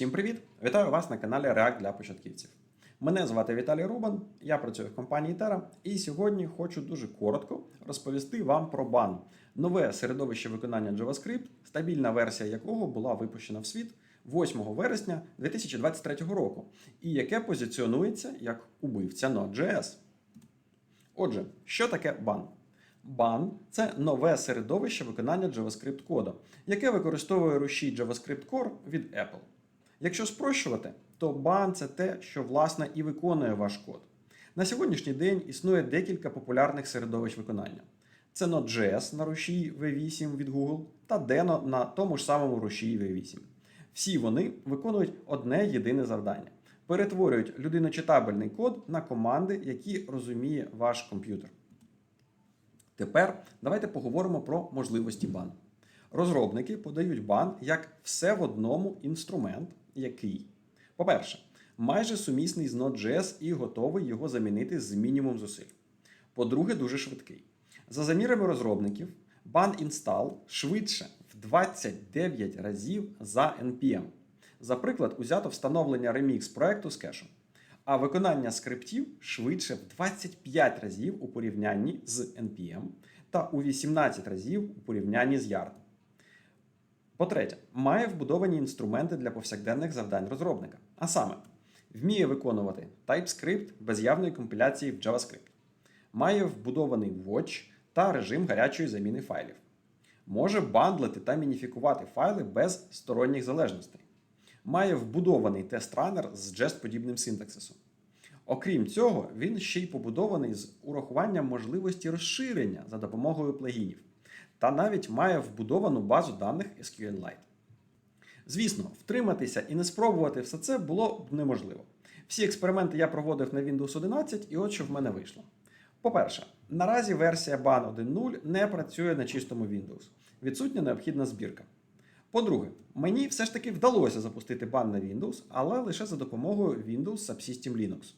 Всім привіт! Вітаю вас на каналі React для початківців. Мене звати Віталій Рубан, я працюю в компанії Terra, і сьогодні хочу дуже коротко розповісти вам про бан, нове середовище виконання JavaScript, стабільна версія якого була випущена в світ 8 вересня 2023 року, і яке позиціонується як убивця Node.js. Отже, що таке бан? Бан це нове середовище виконання JavaScript коду, яке використовує рушій JavaScript Core від Apple. Якщо спрощувати, то бан це те, що власне і виконує ваш код. На сьогоднішній день існує декілька популярних середовищ виконання. Це Node.js на рушії V8 від Google та Deno на тому ж самому рушії V8. Всі вони виконують одне єдине завдання: перетворюють людиночитабельний код на команди, які розуміє ваш комп'ютер. Тепер давайте поговоримо про можливості бан. Розробники подають бан як все в одному інструмент, який, по-перше, майже сумісний з Node.js і готовий його замінити з мінімум зусиль. По-друге, дуже швидкий. За замірами розробників, бан install швидше в 29 разів за NPM. За приклад, узято встановлення ремікс проекту з кешем. А виконання скриптів швидше в 25 разів у порівнянні з NPM та у 18 разів у порівнянні з Yarn. По-третє, має вбудовані інструменти для повсякденних завдань розробника. А саме, вміє виконувати TypeScript без явної компіляції в JavaScript, має вбудований watch та режим гарячої заміни файлів, може бандлити та мініфікувати файли без сторонніх залежностей, має вбудований тест-ранер з jest-подібним синтаксисом. Окрім цього, він ще й побудований з урахуванням можливості розширення за допомогою плагінів та навіть має вбудовану базу даних SQLite. Звісно, втриматися і не спробувати все це було б неможливо. Всі експерименти я проводив на Windows 11, і от що в мене вийшло. По-перше, наразі версія BAN 1.0 не працює на чистому Windows. Відсутня необхідна збірка. По-друге, мені все ж таки вдалося запустити бан на Windows, але лише за допомогою Windows Subsystem Linux.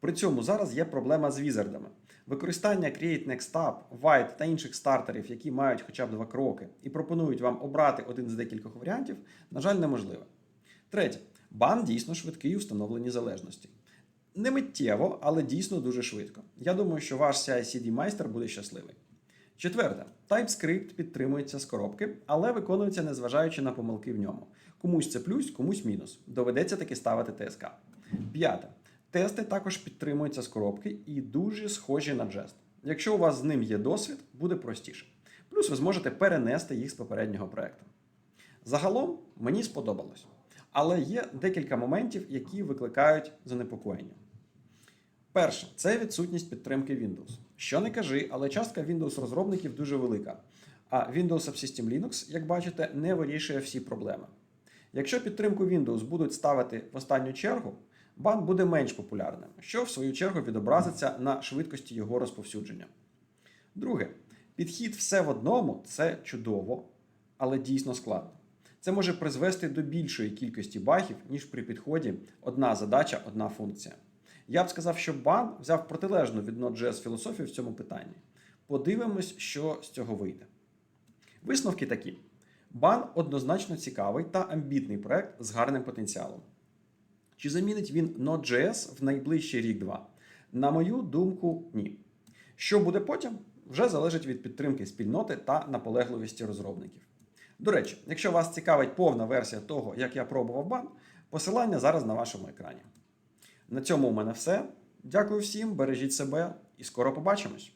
При цьому зараз є проблема з візардами. Використання Create Next Tab, White та інших стартерів, які мають хоча б два кроки, і пропонують вам обрати один з декількох варіантів, на жаль, неможливо. Третє, бан дійсно швидкий у встановленні залежності. Не миттєво, але дійсно дуже швидко. Я думаю, що ваш CI-CD майстер буде щасливий. Четверте, TypeScript підтримується з коробки, але виконується незважаючи на помилки в ньому. Комусь це плюс, комусь мінус. Доведеться таки ставити ТСК. П'яте. Тести також підтримуються з коробки і дуже схожі на Jest. Якщо у вас з ним є досвід, буде простіше. Плюс ви зможете перенести їх з попереднього проекту. Загалом мені сподобалось. Але є декілька моментів, які викликають занепокоєння. Перше, це відсутність підтримки Windows. Що не кажи, але частка Windows розробників дуже велика. А Windows Subsystem Linux, як бачите, не вирішує всі проблеми. Якщо підтримку Windows будуть ставити в останню чергу, бан буде менш популярним, що в свою чергу відобразиться на швидкості його розповсюдження. Друге, підхід все в одному це чудово, але дійсно складно. Це може призвести до більшої кількості багів, ніж при підході одна задача, одна функція. Я б сказав, що бан взяв протилежну від Node.js філософію в цьому питанні. Подивимось, що з цього вийде. Висновки такі: бан однозначно цікавий та амбітний проект з гарним потенціалом. Чи замінить він Node.js в найближчий рік-два? На мою думку, ні. Що буде потім, вже залежить від підтримки спільноти та наполегливості розробників. До речі, якщо вас цікавить повна версія того, як я пробував бан, посилання зараз на вашому екрані. На цьому у мене все. Дякую всім, бережіть себе і скоро побачимось!